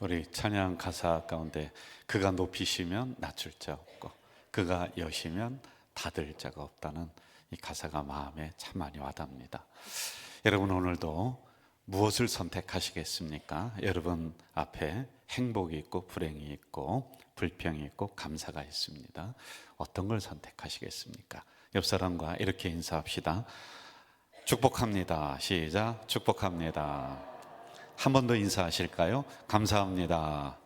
우리 찬양 가사 가운데 그가 높이시면 낮출 자 없고 그가 여시면 닫을 자가 없다는 이 가사가 마음에 참 많이 와닿습니다. 여러분 오늘도 무엇을 선택하시겠습니까? 여러분 앞에 행복이 있고 불행이 있고 불평이 있고 감사가 있습니다. 어떤 걸 선택하시겠습니까? 옆 사람과 이렇게 인사합시다. 축복합니다. 시작. 축복합니다. 한 번 더 인사하실까요? 감사합니다.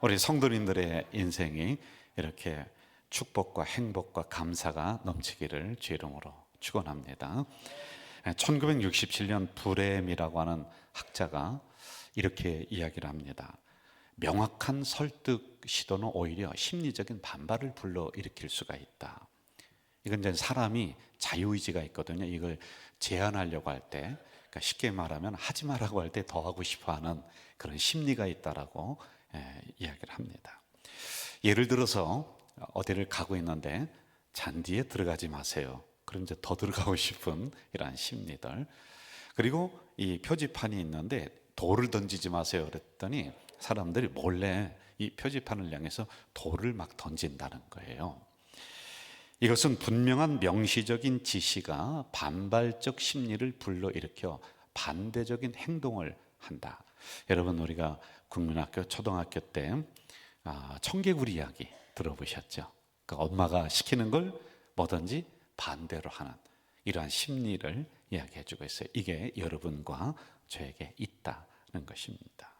우리 성도님들의 인생이 이렇게 축복과 행복과 감사가 넘치기를 주 이름으로 축원합니다. 1967년 브렘이라고 하는 학자가 이렇게 이야기를 합니다. 명확한 설득 시도는 오히려 심리적인 반발을 불러일으킬 수가 있다. 이건 이제 사람이 자유의지가 있거든요. 이걸 제한하려고 할 때, 그러니까 쉽게 말하면 하지 말라고 할 때 더 하고 싶어하는 그런 심리가 있다라고 예, 이야기를 합니다. 예를 들어서 어디를 가고 있는데 잔디에 들어가지 마세요. 그럼 이제 더 들어가고 싶은 이러한 심리들. 그리고 이 표지판이 있는데 돌을 던지지 마세요. 그랬더니 사람들이 몰래 이 표지판을 향해서 돌을 막 던진다는 거예요. 이것은 분명한 명시적인 지시가 반발적 심리를 불러일으켜 반대적인 행동을 한다. 여러분 우리가 국민학교 초등학교 때 아, 청개구리 이야기 들어보셨죠? 그러니까 엄마가 시키는 걸 뭐든지 반대로 하는 이러한 심리를 이야기해주고 있어요. 이게 여러분과 저에게 있다는 것입니다.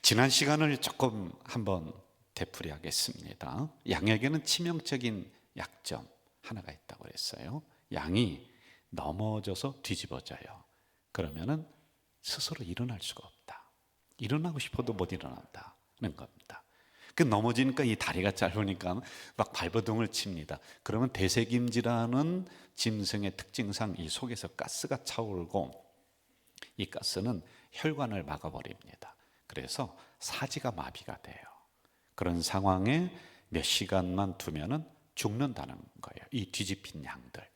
지난 시간을 조금 한번 되풀이하겠습니다. 양에게는 치명적인 약점 하나가 있다고 그랬어요. 양이 넘어져서 뒤집어져요. 그러면은 스스로 일어날 수가 없다. 일어나고 싶어도 못 일어난다는 겁니다. 그 넘어지니까 이 다리가 짧으니까 막 발버둥을 칩니다. 그러면 대세김지라는 짐승의 특징상 이 속에서 가스가 차오르고 이 가스는 혈관을 막아버립니다. 그래서 사지가 마비가 돼요. 그런 상황에 몇 시간만 두면은 죽는다는 거예요. 이 뒤집힌 양들.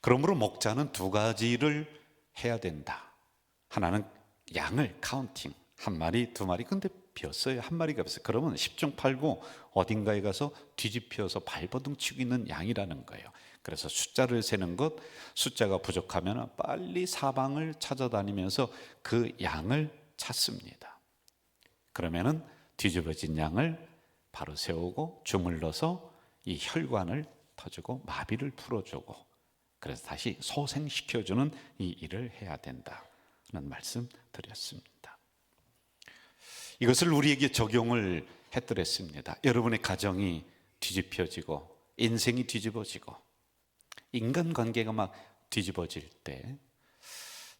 그러므로 목자는 두 가지를 해야 된다. 하나는 양을 카운팅 한 마리 두 마리 근데 비었어요 한 마리가 없어요 그러면 10중 8구 어딘가에 가서 뒤집혀서 발버둥 치고 있는 양이라는 거예요 그래서 숫자를 세는 것 숫자가 부족하면 빨리 사방을 찾아다니면서 그 양을 찾습니다 그러면은 뒤집어진 양을 바로 세우고 주물러서 이 혈관을 터주고 마비를 풀어주고 그래서 다시 소생시켜주는 이 일을 해야 된다는 말씀 드렸습니다. 이것을 우리에게 적용을 해드렸습니다. 여러분의 가정이 뒤집혀지고 인생이 뒤집어지고 인간관계가 막 뒤집어질 때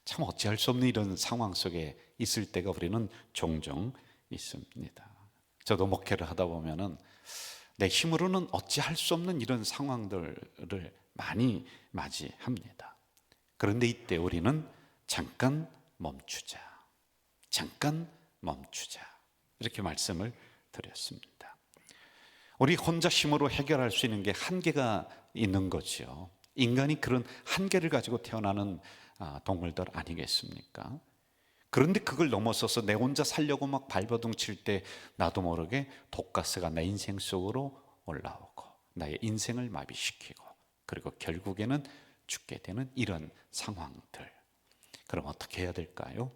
참 어찌할 수 없는 이런 상황 속에 있을 때가 우리는 종종 있습니다. 저도 목회를 하다 보면은 내 힘으로는 어찌할 수 없는 이런 상황들을 많이 맞이합니다. 그런데 이때 우리는 잠깐 멈추자. 잠깐 멈추자. 이렇게 말씀을 드렸습니다. 우리 혼자 힘으로 해결할 수 있는 게 한계가 있는 거죠. 인간이 그런 한계를 가지고 태어나는 아, 동물들 아니겠습니까? 그런데 그걸 넘어서서 내 혼자 살려고 막 발버둥 칠 때 나도 모르게 독가스가 내 인생 속으로 올라오고 나의 인생을 마비시키고 그리고 결국에는 죽게 되는 이런 상황들. 그럼 어떻게 해야 될까요?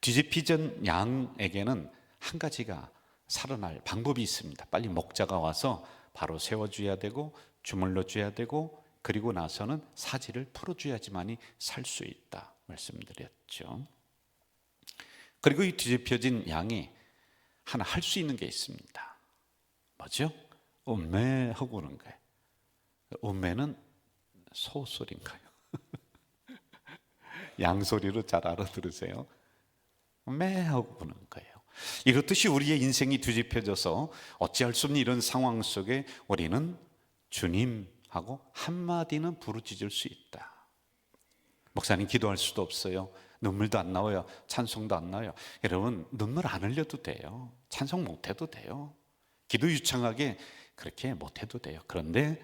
뒤집히전 양에게는 한 가지가 살아날 방법이 있습니다. 빨리 목자가 와서 바로 세워줘야 되고 주물러 줘야 되고 그리고 나서는 사지를 풀어줘야지만이 살 수 있다 말씀드렸죠. 그리고 이 뒤집혀진 양이 하나 할 수 있는 게 있습니다. 뭐죠? 음매 하고 오는 거예요. 음매는 소소리인가요? 양소리로 잘 알아들으세요. 매하고 보는 거예요. 이렇듯이 우리의 인생이 뒤집혀져서 어찌할 수 없는 이런 상황 속에 우리는 주님하고 한마디는 부르짖을 수 있다. 목사님 기도할 수도 없어요. 눈물도 안 나와요. 찬송도 안 나와요. 여러분 눈물 안 흘려도 돼요. 찬송 못 해도 돼요. 기도 유창하게 그렇게 못 해도 돼요. 그런데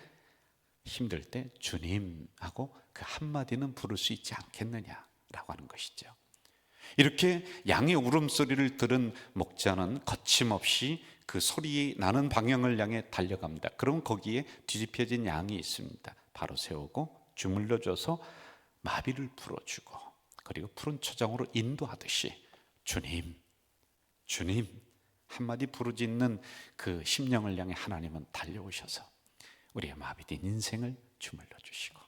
힘들 때 주님하고 그 한마디는 부를 수 있지 않겠느냐라고 하는 것이죠. 이렇게 양의 울음소리를 들은 목자는 거침없이 그 소리 나는 방향을 향해 달려갑니다. 그럼 거기에 뒤집혀진 양이 있습니다. 바로 세우고 주물러줘서 마비를 풀어주고 그리고 푸른 초장으로 인도하듯이 주님, 주님 한마디 부르짖는 그 심령을 향해 하나님은 달려오셔서 우리의 마비된 인생을 주물러 주시고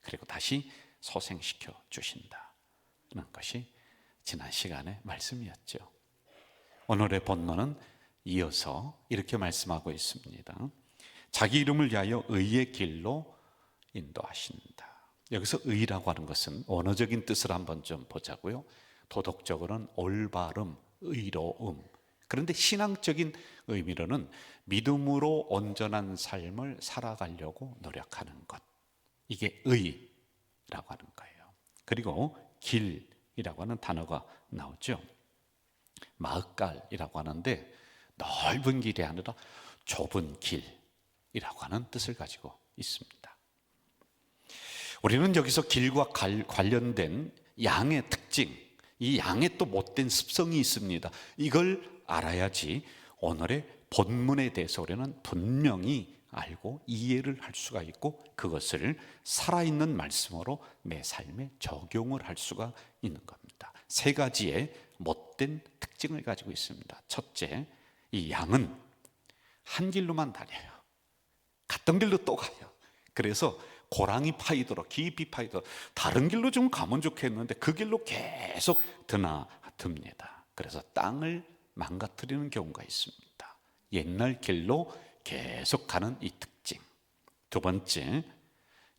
그리고 다시 소생시켜 주신다는 것이 지난 시간의 말씀이었죠. 오늘의 본문은 이어서 이렇게 말씀하고 있습니다. 자기 이름을 위하여 의의 길로 인도하신다. 여기서 의라고 하는 것은 언어적인 뜻을 한번 좀 보자고요. 도덕적으로는 올바름, 의로움. 그런데 신앙적인 의미로는 믿음으로 온전한 삶을 살아가려고 노력하는 것. 이게 의라고 하는 거예요. 그리고 길이라고 하는 단어가 나오죠. 마흑갈이라고 하는데 넓은 길이 아니라 좁은 길이라고 하는 뜻을 가지고 있습니다. 우리는 여기서 길과 관련된 양의 특징, 이 양의 또 못된 습성이 있습니다. 이걸 알아야지 오늘의 본문에 대해서 우리는 분명히 알고 이해를 할 수가 있고 그것을 살아있는 말씀으로 내 삶에 적용을 할 수가 있는 겁니다. 세 가지의 못된 특징을 가지고 있습니다. 첫째, 이 양은 한 길로만 다녀요. 갔던 길로 또 가요. 그래서 고랑이 파이도록 깊이 파이도록 다른 길로 좀 가면 좋겠는데 그 길로 계속 드나듭니다. 그래서 땅을 망가뜨리는 경우가 있습니다. 옛날 길로 계속 가는 이 특징. 두 번째,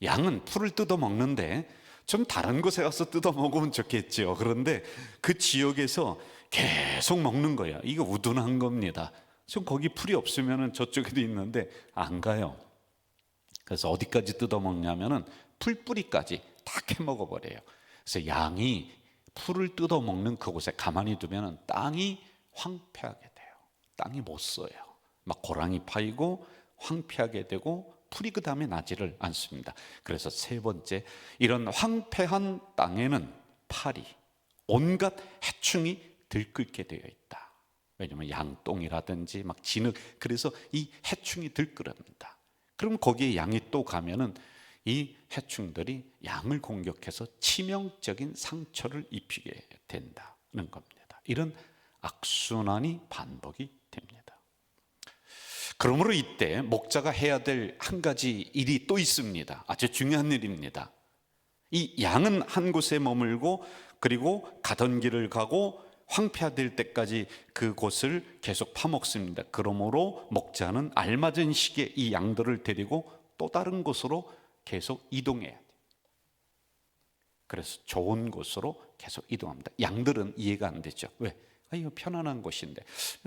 양은 풀을 뜯어 먹는데 좀 다른 곳에 가서 뜯어 먹으면 좋겠죠. 그런데 그 지역에서 계속 먹는 거야. 이거 우둔한 겁니다. 좀 거기 풀이 없으면 저쪽에도 있는데 안 가요. 그래서 어디까지 뜯어 먹냐면은 풀뿌리까지 다 캐먹어 버려요. 그래서 양이 풀을 뜯어 먹는 그곳에 가만히 두면은 땅이 황폐하게 돼요. 땅이 못 써요. 막 고랑이 파이고 황폐하게 되고 풀이 그 다음에 나지를 않습니다. 그래서 세 번째 이런 황폐한 땅에는 파리 온갖 해충이 들끓게 되어 있다. 왜냐하면 양똥이라든지 막 진흙 그래서 이 해충이 들끓습니다. 그럼 거기에 양이 또 가면은 이 해충들이 양을 공격해서 치명적인 상처를 입히게 된다는 겁니다. 이런 악순환이 반복이 됩니다. 그러므로 이때 목자가 해야 될 한 가지 일이 또 있습니다. 아주 중요한 일입니다. 이 양은 한 곳에 머물고 그리고 가던 길을 가고 황폐화될 때까지 그곳을 계속 파먹습니다. 그러므로 목자는 알맞은 시기에 이 양들을 데리고 또 다른 곳으로 계속 이동해야 돼. 그래서 좋은 곳으로 계속 이동합니다. 양들은 이해가 안 되죠. 왜? 아, 이거 편안한 곳인데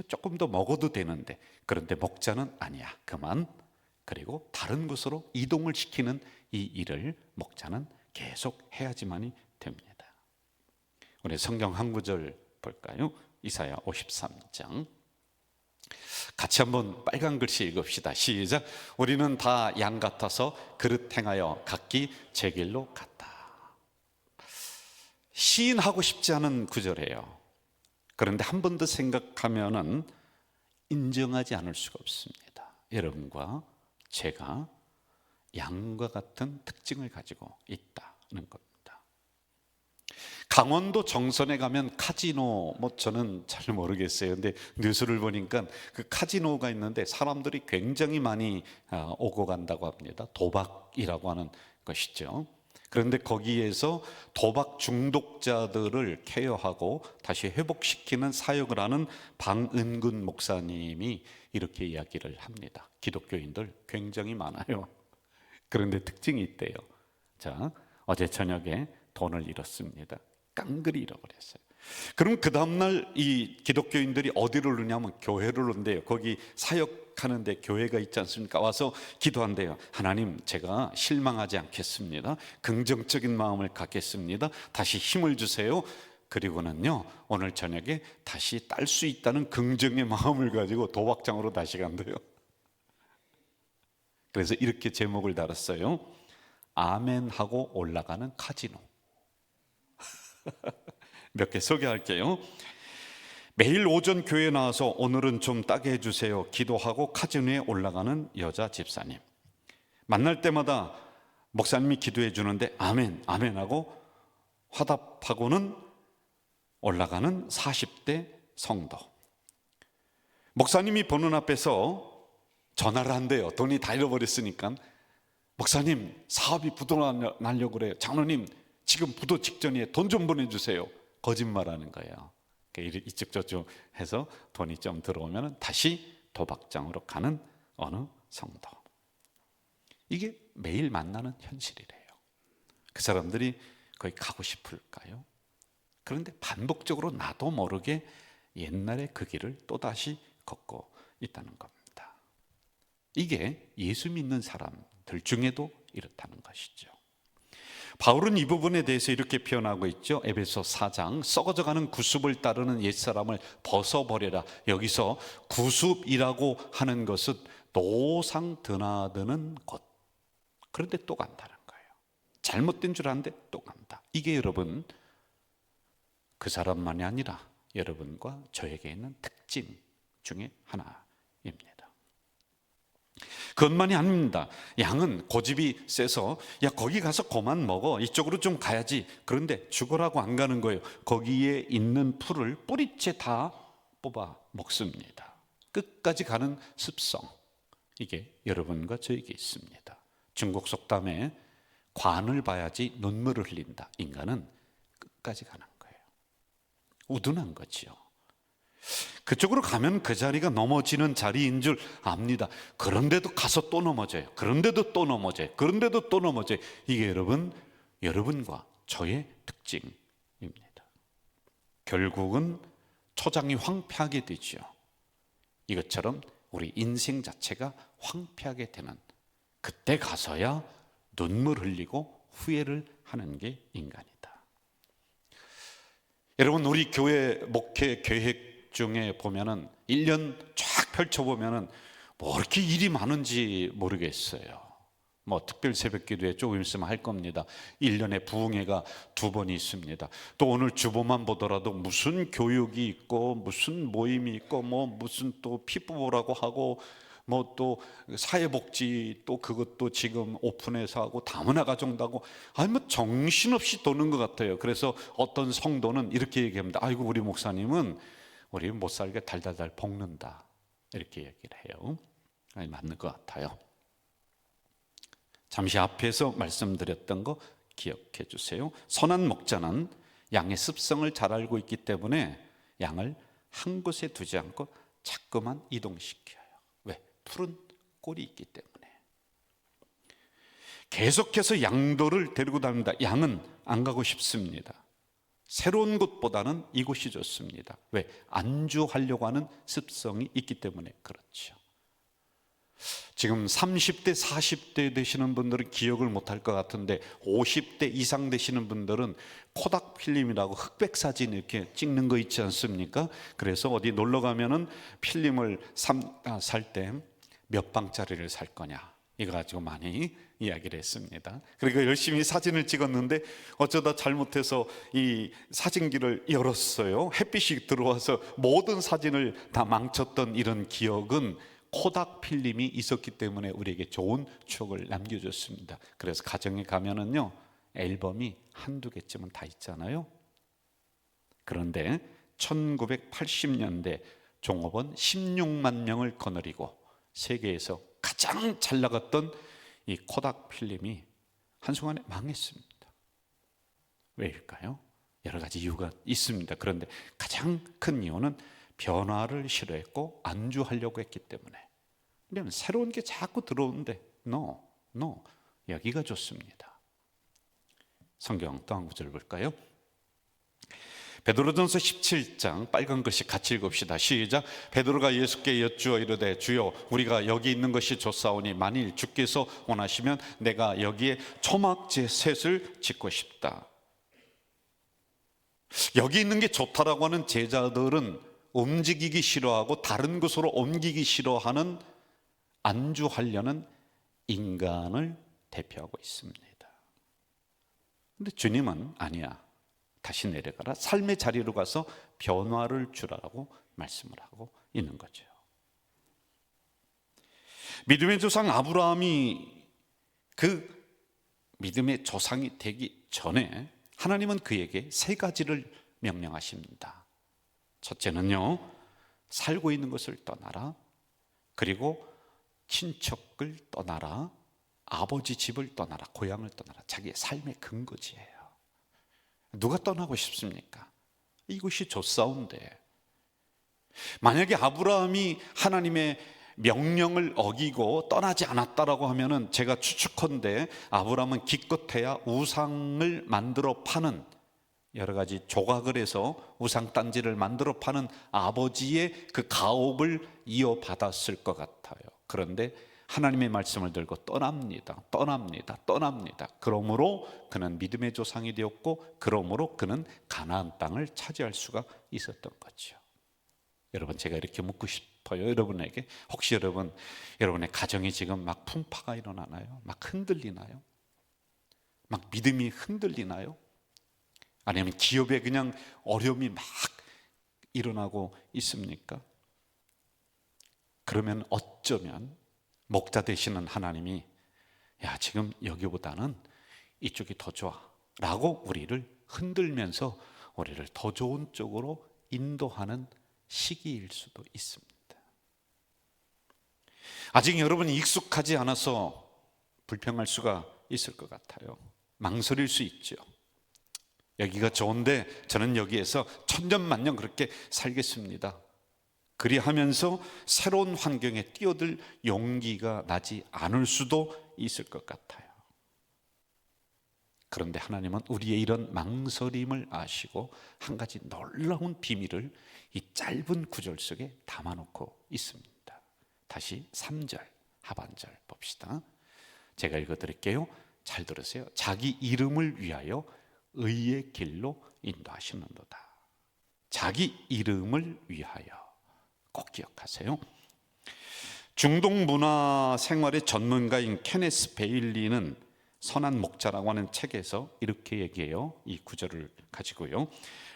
조금 더 먹어도 되는데 그런데 목자는 아니야. 그만. 그리고 다른 곳으로 이동을 시키는 이 일을 목자는 계속 해야지만이 됩니다. 우리 성경 한 구절 볼까요? 이사야 53장. 같이 한번 빨간 글씨 읽읍시다. 시작. 우리는 다 양 같아서 그릇 행하여 각기 제 길로 갔다. 시인하고 싶지 않은 구절이에요. 그런데 한 번 더 생각하면은 인정하지 않을 수가 없습니다. 여러분과 제가 양과 같은 특징을 가지고 있다는 것. 강원도 정선에 가면 카지노 뭐 저는 잘 모르겠어요. 근데 뉴스를 보니까 그 카지노가 있는데 사람들이 굉장히 많이 아, 오고 간다고 합니다. 도박이라고 하는 것이죠. 그런데 거기에서 도박 중독자들을 케어하고 다시 회복시키는 사역을 하는 방은근 목사님이 이렇게 이야기를 합니다. 기독교인들 굉장히 많아요. 그런데 특징이 있대요. 자, 어제 저녁에 돈을 잃었습니다. 깡그리 잃어버렸어요. 그럼 그 다음날 이 기독교인들이 어디를 오냐면 교회를 온대요. 거기 사역하는데 교회가 있지 않습니까? 와서 기도한대요. 하나님, 제가 실망하지 않겠습니다. 긍정적인 마음을 갖겠습니다. 다시 힘을 주세요. 그리고는요, 오늘 저녁에 다시 딸 수 있다는 긍정의 마음을 가지고 도박장으로 다시 간대요. 그래서 이렇게 제목을 달았어요. 아멘 하고 올라가는 카지노. 몇 개 소개할게요. 매일 오전 교회 나와서 오늘은 좀 따게 해주세요. 기도하고 카진 위에 올라가는 여자 집사님. 만날 때마다 목사님이 기도해 주는데 아멘, 아멘 하고 화답하고는 올라가는 40대 성도. 목사님이 보는 앞에서 전화를 한대요. 돈이 다 잃어버렸으니까. 목사님, 사업이 부도 날려고 그래요. 장로님, 지금 부도 직전이에요. 돈좀 보내주세요. 거짓말하는 거예요. 그러니까 이쪽 저쪽 해서 돈이 좀 들어오면 다시 도박장으로 가는 어느 성도. 이게 매일 만나는 현실이래요. 그 사람들이 거기 가고 싶을까요? 그런데 반복적으로 나도 모르게 옛날에 그 길을 또다시 걷고 있다는 겁니다. 이게 예수 믿는 사람들 중에도 이렇다는 것이죠. 바울은 이 부분에 대해서 이렇게 표현하고 있죠. 에베소 4장 썩어져가는 구습을 따르는 옛사람을 벗어버려라. 여기서 구습이라고 하는 것은 노상 드나드는 곳. 그런데 또 간다는 거예요. 잘못된 줄 아는데 또 간다. 이게 여러분 그 사람만이 아니라 여러분과 저에게 있는 특징 중에 하나입니다. 그것만이 아닙니다. 양은 고집이 세서 야 거기 가서 그만 먹어 이쪽으로 좀 가야지. 그런데 죽으라고 안 가는 거예요. 거기에 있는 풀을 뿌리째 다 뽑아 먹습니다. 끝까지 가는 습성 이게 여러분과 저에게 있습니다. 중국 속담에 관을 봐야지 눈물을 흘린다. 인간은 끝까지 가는 거예요. 우둔한 거지요. 그쪽으로 가면 그 자리가 넘어지는 자리인 줄 압니다. 그런데도 가서 또 넘어져요. 그런데도 또 넘어져요. 그런데도 또 넘어져요. 이게 여러분, 여러분과 저의 특징입니다. 결국은 초장이 황폐하게 되죠. 이것처럼 우리 인생 자체가 황폐하게 되는 그때 가서야 눈물 흘리고 후회를 하는 게 인간이다. 여러분 우리 교회 목회 계획 중에 보면은 1년 쫙 펼쳐 보면은 뭐 이렇게 일이 많은지 모르겠어요. 뭐 특별 새벽 기도에 조금 있으면 할 겁니다. 1년에 부흥회가 두 번이 있습니다. 또 오늘 주보만 보더라도 무슨 교육이 있고 무슨 모임이 있고 뭐 무슨 또 피부보라고 하고 뭐 또 사회복지 또 그것도 지금 오픈해서 하고 다문화 가정도 하고 아니 뭐 정신없이 도는 것 같아요. 그래서 어떤 성도는 이렇게 얘기합니다. 아이고 우리 목사님은 우리 못 살게 달달달 볶는다 이렇게 얘기를 해요. 아니 맞는 것 같아요. 잠시 앞에서 말씀드렸던 거 기억해 주세요. 선한 목자는 양의 습성을 잘 알고 있기 때문에 양을 한 곳에 두지 않고 자꾸만 이동시켜요. 푸른 꼴이 있기 때문에 계속해서 양도를 데리고 다닙니다. 양은 안 가고 싶습니다. 새로운 곳보다는 이곳이 좋습니다. 왜? 안주하려고 하는 습성이 있기 때문에 그렇죠. 지금 30대, 40대 되시는 분들은 기억을 못할 것 같은데 50대 이상 되시는 분들은 코닥 필름이라고 흑백 사진 이렇게 찍는 거 있지 않습니까? 그래서 어디 놀러 가면은 필름을 아, 살때 몇 방짜리를 살 거냐 이거 가지고 많이 이야기를 했습니다. 그리고 열심히 사진을 찍었는데 어쩌다 잘못해서 이 사진기를 열었어요. 햇빛이 들어와서 모든 사진을 다 망쳤던 이런 기억은 코닥 필름이 있었기 때문에 우리에게 좋은 추억을 남겨줬습니다. 그래서 가정에 가면은요 앨범이 한두 개쯤은 다 있잖아요. 그런데 1980년대 종업원 16만 명을 거느리고 세계에서 가장 잘 나갔던 이 코닥 필름이 한순간에 망했습니다. 왜일까요? 여러 가지 이유가 있습니다. 그런데 가장 큰 이유는 변화를 싫어했고 안주하려고 했기 때문에. 왜냐하면 새로운 게 자꾸 들어오는데 no, no, 여기가 좋습니다. 성경 또 한 구절 볼까요? 베드로전서 17장 빨간 글씨 같이 읽읍시다. 시작. 베드로가 예수께 여쭈어 이르되 주여 우리가 여기 있는 것이 좋사오니 만일 주께서 원하시면 내가 여기에 초막제 셋을 짓고 싶다. 여기 있는 게 좋다라고 하는 제자들은 움직이기 싫어하고 다른 곳으로 옮기기 싫어하는 안주하려는 인간을 대표하고 있습니다. 근데 주님은 아니야. 다시 내려가라. 삶의 자리로 가서 변화를 주라고 말씀을 하고 있는 거죠. 믿음의 조상 아브라함이 그 믿음의 조상이 되기 전에 하나님은 그에게 세 가지를 명령하십니다. 첫째는요, 살고 있는 것을 떠나라. 그리고 친척을 떠나라. 아버지 집을 떠나라. 고향을 떠나라. 자기의 삶의 근거지예요. 누가 떠나고 싶습니까? 이곳이 좋사운데. 만약에 아브라함이 하나님의 명령을 어기고 떠나지 않았다라고 하면은 제가 추측컨대 아브라함은 기껏해야 우상을 만들어 파는 여러 가지 조각을 해서 우상 단지를 만들어 파는 아버지의 그 가업을 이어받았을 것 같아요. 그런데 하나님의 말씀을 들고 떠납니다. 떠납니다. 떠납니다. 그러므로 그는 믿음의 조상이 되었고 그러므로 그는 가나안 땅을 차지할 수가 있었던 거죠. 여러분 제가 이렇게 묻고 싶어요. 여러분에게 혹시 여러분 여러분의 가정이 지금 막 풍파가 일어나나요? 막 흔들리나요? 막 믿음이 흔들리나요? 아니면 기업에 그냥 어려움이 막 일어나고 있습니까? 그러면 어쩌면 목자 되시는 하나님이 야 지금 여기보다는 이쪽이 더 좋아 라고 우리를 흔들면서 우리를 더 좋은 쪽으로 인도하는 시기일 수도 있습니다. 아직 여러분이 익숙하지 않아서 불평할 수가 있을 것 같아요. 망설일 수 있죠. 여기가 좋은데 저는 여기에서 천년만년 그렇게 살겠습니다. 그리하면서 새로운 환경에 뛰어들 용기가 나지 않을 수도 있을 것 같아요. 그런데 하나님은 우리의 이런 망설임을 아시고 한 가지 놀라운 비밀을 이 짧은 구절 속에 담아놓고 있습니다. 다시 3절 하반절 봅시다. 제가 읽어드릴게요. 잘 들으세요. 자기 이름을 위하여 의의 길로 인도하시는도다. 자기 이름을 위하여 꼭 기억하세요. 중동 문화 생활의 전문가인 케네스 베일리는 선한 목자라고 하는 책에서 이렇게 얘기해요. 이 구절을 가지고요.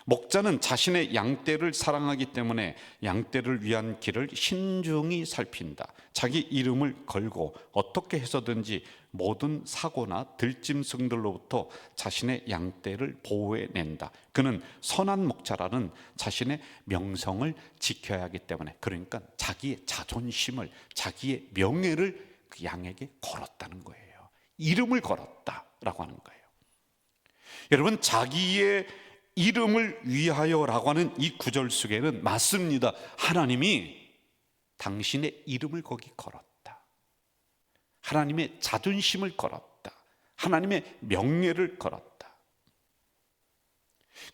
목자는 자신의 양떼를 사랑하기 때문에 양떼를 위한 길을 신중히 살핀다. 자기 이름을 걸고 어떻게 해서든지 모든 사고나 들짐승들로부터 자신의 양떼를 보호해낸다. 그는 선한 목자라는 자신의 명성을 지켜야 하기 때문에 그러니까 자기의 자존심을 자기의 명예를 그 양에게 걸었다는 거예요. 이름을 걸었다라고 하는 거예요. 여러분 자기의 이름을 위하여라고 하는 이 구절 속에는 맞습니다. 하나님이 당신의 이름을 거기 걸었다. 하나님의 자존심을 걸었다. 하나님의 명예를 걸었다.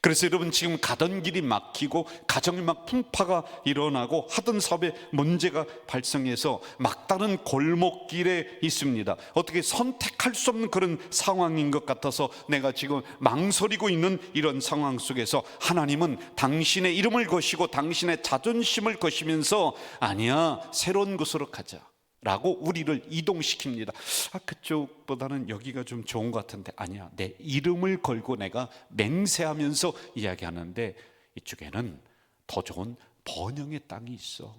그래서 여러분 지금 가던 길이 막히고 가정이 막 풍파가 일어나고 하던 사업에 문제가 발생해서 막다른 골목길에 있습니다. 어떻게 선택할 수 없는 그런 상황인 것 같아서 내가 지금 망설이고 있는 이런 상황 속에서 하나님은 당신의 이름을 거시고 당신의 자존심을 거시면서 아니야 새로운 곳으로 가자. 라고 우리를 이동시킵니다. 아, 그쪽보다는 여기가 좀 좋은 것 같은데 아니야. 내 이름을 걸고 내가 맹세하면서 이야기하는데 이쪽에는 더 좋은 번영의 땅이 있어.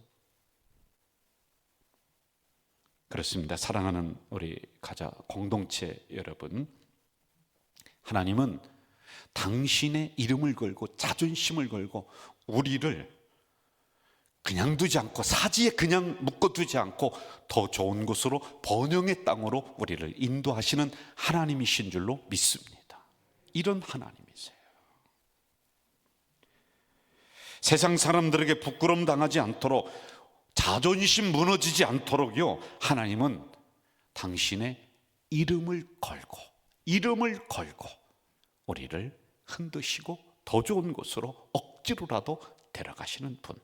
그렇습니다. 사랑하는 우리 가자 공동체 여러분. 하나님은 당신의 이름을 걸고 자존심을 걸고 우리를 그냥 두지 않고 사지에 그냥 묶어두지 않고 더 좋은 곳으로 번영의 땅으로 우리를 인도하시는 하나님이신 줄로 믿습니다. 이런 하나님이세요. 세상 사람들에게 부끄럼 당하지 않도록 자존심 무너지지 않도록요. 하나님은 당신의 이름을 걸고 이름을 걸고 우리를 흔드시고 더 좋은 곳으로 억지로라도 데려가시는 분.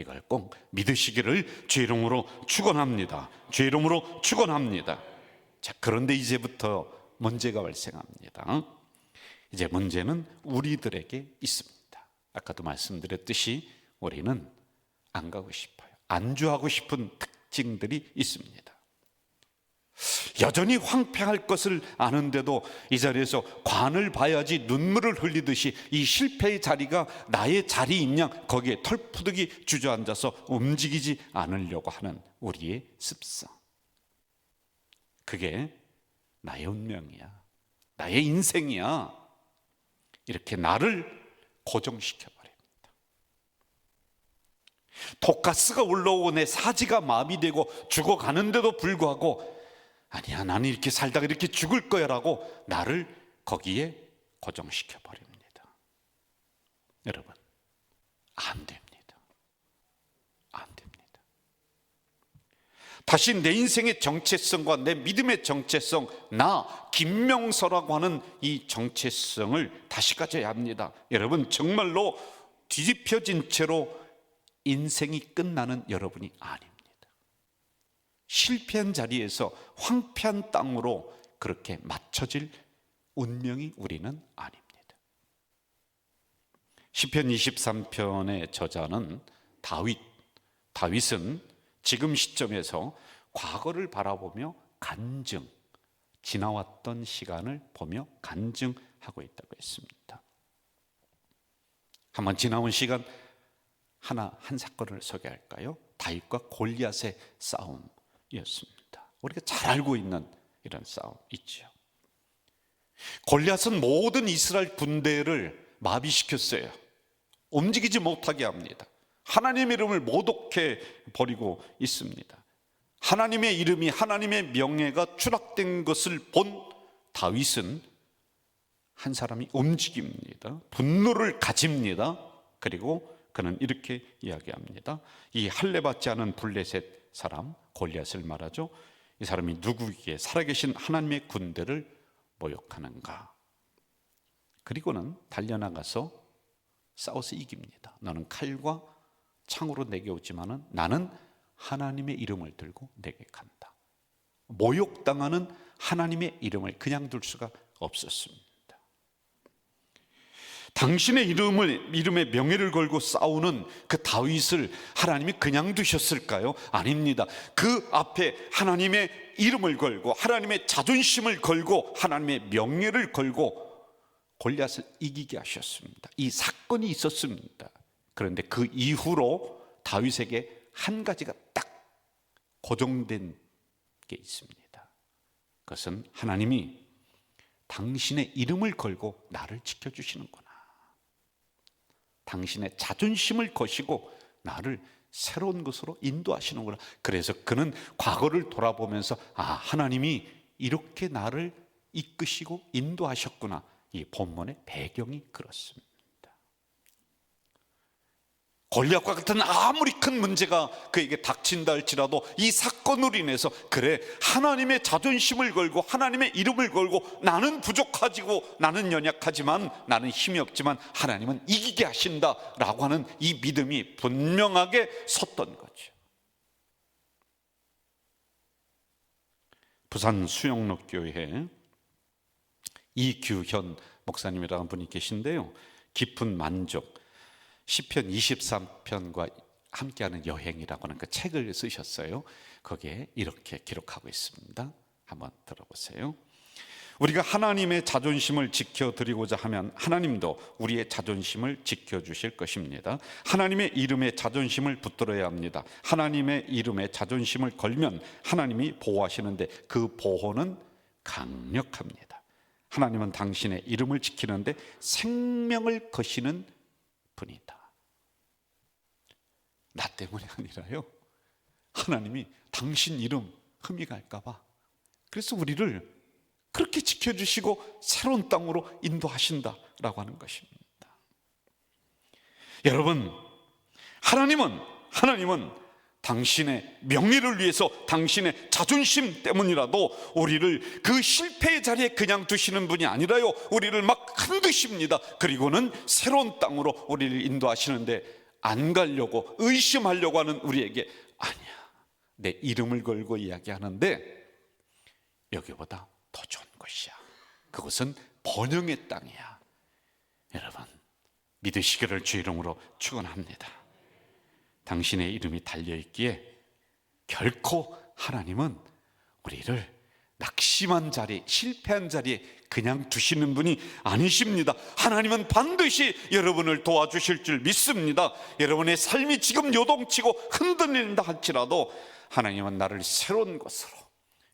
이걸 꼭 믿으시기를 주 이름으로 축원합니다. 주 이름으로 축원합니다. 자, 그런데 이제부터 문제가 발생합니다. 이제 문제는 우리들에게 있습니다. 아까도 말씀드렸듯이 우리는 안 가고 싶어요. 안주하고 싶은 특징들이 있습니다. 여전히 황폐할 것을 아는데도 이 자리에서 관을 봐야지 눈물을 흘리듯이 이 실패의 자리가 나의 자리인 양 거기에 털푸득이 주저앉아서 움직이지 않으려고 하는 우리의 습성. 그게 나의 운명이야. 나의 인생이야. 이렇게 나를 고정시켜 버립니다. 독가스가 올라오고 내 사지가 마비되고 죽어가는데도 불구하고 아니야 나는 이렇게 살다가 이렇게 죽을 거야 라고 나를 거기에 고정시켜 버립니다. 여러분 안 됩니다. 안 됩니다. 다시 내 인생의 정체성과 내 믿음의 정체성, 나 김명서라고 하는 이 정체성을 다시 가져야 합니다. 여러분 정말로 뒤집혀진 채로 인생이 끝나는 여러분이 아닙니다. 실패한 자리에서 황폐한 땅으로 그렇게 맞춰질 운명이 우리는 아닙니다. 시편 23편의 저자는 다윗. 다윗은 지금 시점에서 과거를 바라보며 간증, 지나왔던 시간을 보며 간증하고 있다고 했습니다. 한번 지나온 시간 하나 한 사건을 소개할까요? 다윗과 골리앗의 싸움 이었습니다. 우리가 잘 알고 있는 이런 싸움 있죠. 골리앗은 모든 이스라엘 군대를 마비시켰어요. 움직이지 못하게 합니다. 하나님의 이름을 모독해 버리고 있습니다. 하나님의 이름이 하나님의 명예가 추락된 것을 본 다윗은 한 사람이 움직입니다. 분노를 가집니다. 그리고 그는 이렇게 이야기합니다. 이 할례 받지 않은 블레셋 사람 골리앗을 말하죠. 이 사람이 누구에게 살아계신 하나님의 군대를 모욕하는가? 그리고는 달려나가서 싸워서 이깁니다. 너는 칼과 창으로 내게 오지만은 나는 하나님의 이름을 들고 내게 간다. 모욕당하는 하나님의 이름을 그냥 둘 수가 없었습니다. 당신의 이름을 이름의 명예를 걸고 싸우는 그 다윗을 하나님이 그냥 두셨을까요? 아닙니다. 그 앞에 하나님의 이름을 걸고 하나님의 자존심을 걸고 하나님의 명예를 걸고 골리앗을 이기게 하셨습니다. 이 사건이 있었습니다. 그런데 그 이후로 다윗에게 한 가지가 딱 고정된 게 있습니다. 그것은 하나님이 당신의 이름을 걸고 나를 지켜주시는구나. 당신의 자존심을 거시고 나를 새로운 것으로 인도하시는구나. 그래서 그는 과거를 돌아보면서 아, 하나님이 이렇게 나를 이끄시고 인도하셨구나. 이 본문의 배경이 그렇습니다. 골리앗과 같은 아무리 큰 문제가 그에게 닥친다 할지라도 이 사건으로 인해서 그래 하나님의 자존심을 걸고 하나님의 이름을 걸고 나는 부족하지고 나는 연약하지만 나는 힘이 없지만 하나님은 이기게 하신다라고 하는 이 믿음이 분명하게 섰던 거죠. 부산 수영록 교회 이규현 목사님이라는 분이 계신데요. 깊은 만족 시편 23편과 함께하는 여행이라고 하는 그 책을 쓰셨어요. 거기에 이렇게 기록하고 있습니다. 한번 들어보세요. 우리가 하나님의 자존심을 지켜드리고자 하면 하나님도 우리의 자존심을 지켜주실 것입니다. 하나님의 이름에 자존심을 붙들어야 합니다. 하나님의 이름에 자존심을 걸면 하나님이 보호하시는데 그 보호는 강력합니다. 하나님은 당신의 이름을 지키는데 생명을 거시는 분이다. 나 때문이 아니라요. 하나님이 당신 이름 흠이 갈까봐. 그래서 우리를 그렇게 지켜주시고 새로운 땅으로 인도하신다라고 하는 것입니다. 여러분, 하나님은, 하나님은 당신의 명예를 위해서 당신의 자존심 때문이라도 우리를 그 실패의 자리에 그냥 두시는 분이 아니라요. 우리를 막 흔드십니다. 그리고는 새로운 땅으로 우리를 인도하시는데 안 가려고 의심하려고 하는 우리에게 아니야. 내 이름을 걸고 이야기하는데 여기보다 더 좋은 것이야. 그것은 번영의 땅이야. 여러분 믿으시기를 주 이름으로 축원합니다. 당신의 이름이 달려 있기에 결코 하나님은 우리를 낙심한 자리, 실패한 자리에 그냥 두시는 분이 아니십니다. 하나님은 반드시 여러분을 도와주실 줄 믿습니다. 여러분의 삶이 지금 요동치고 흔들린다 할지라도 하나님은 나를 새로운 곳으로,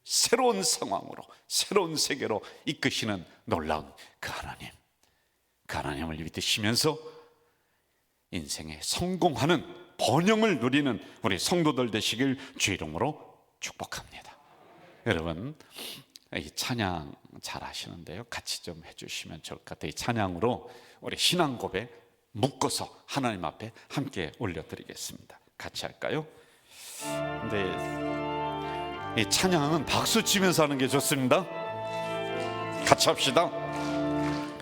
새로운 상황으로, 새로운 세계로 이끄시는 놀라운 그 하나님. 그 하나님을 믿으시면서 인생에 성공하는 번영을 누리는 우리 성도들 되시길 주 이름으로 축복합니다. 여러분 이 찬양 잘 하시는데요. 같이 좀 해주시면 좋을 것 같아요. 이 찬양으로 우리 신앙 고백 묶어서 하나님 앞에 함께 올려드리겠습니다. 같이 할까요? 근데 이 찬양은 박수 치면서 하는 게 좋습니다. 같이 합시다.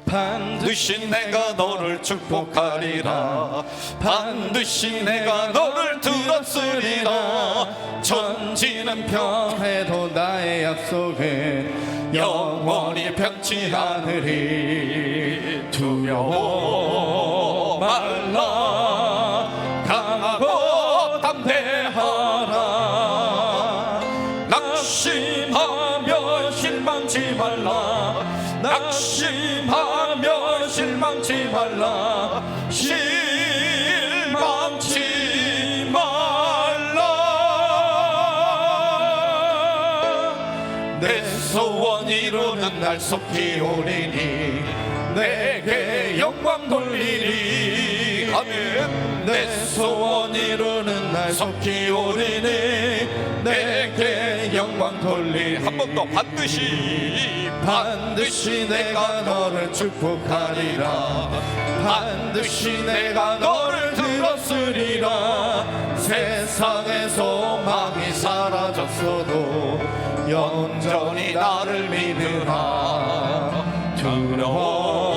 반드시 내가 너를 축복하리라. 반드시 내가 너를 들었으리라. 천지는 평 해도 나의 약속은 영원히 변치 않으리. 두려워 말라. 강하고 담대하라. 낙심하며 실망치 말라. 낙심하며 실망치 말라. 실망치 말라. 내 소원 이루는 날 속히 오리니 내게 영광 돌리리 아멘. 내 소원 이루는 날 속히 오리니 내게 영광 돌리리 한 번 더 반드시 반드시 내가 너를 축복하리라. 반드시 내가 너를 들었으리라. 세상의 소망이 사라졌어도 영원히 나를 믿으라. 두려워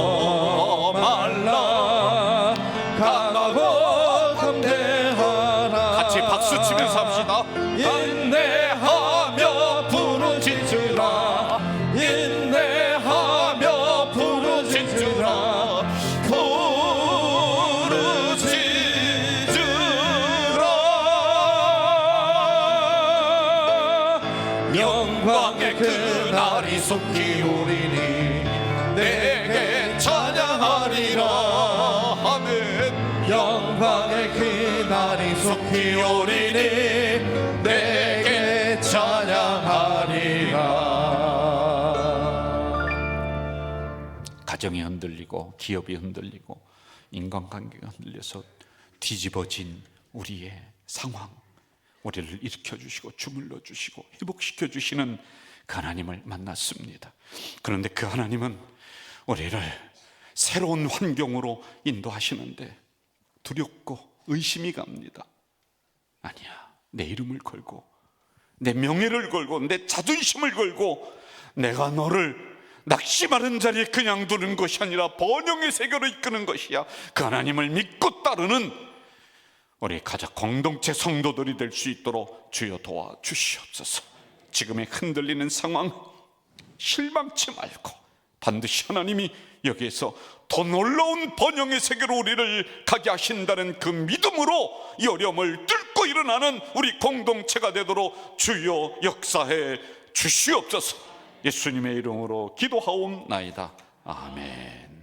영광의 그날이 속히 오리니 내게 찬양하리라. 아멘. 영광의 그날이 속히 오리니 내게 찬양하리라. 가정이 흔들리고 기업이 흔들리고 인간관계가 흔들려서 뒤집어진 우리의 상황 우리를 일으켜 주시고 주물러 주시고 회복시켜 주시는 그 하나님을 만났습니다. 그런데 그 하나님은 우리를 새로운 환경으로 인도하시는데 두렵고 의심이 갑니다. 아니야. 내 이름을 걸고 내 명예를 걸고 내 자존심을 걸고 내가 너를 낙심하는 자리에 그냥 두는 것이 아니라 번영의 세계로 이끄는 것이야. 그 하나님을 믿고 따르는 우리 가족 공동체 성도들이 될 수 있도록 주여 도와 주시옵소서. 지금의 흔들리는 상황 실망치 말고 반드시 하나님이 여기에서 더 놀라운 번영의 세계로 우리를 가게 하신다는 그 믿음으로 이 어려움을 뚫고 일어나는 우리 공동체가 되도록 주여 역사해 주시옵소서. 예수님의 이름으로 기도하옵나이다. 아멘.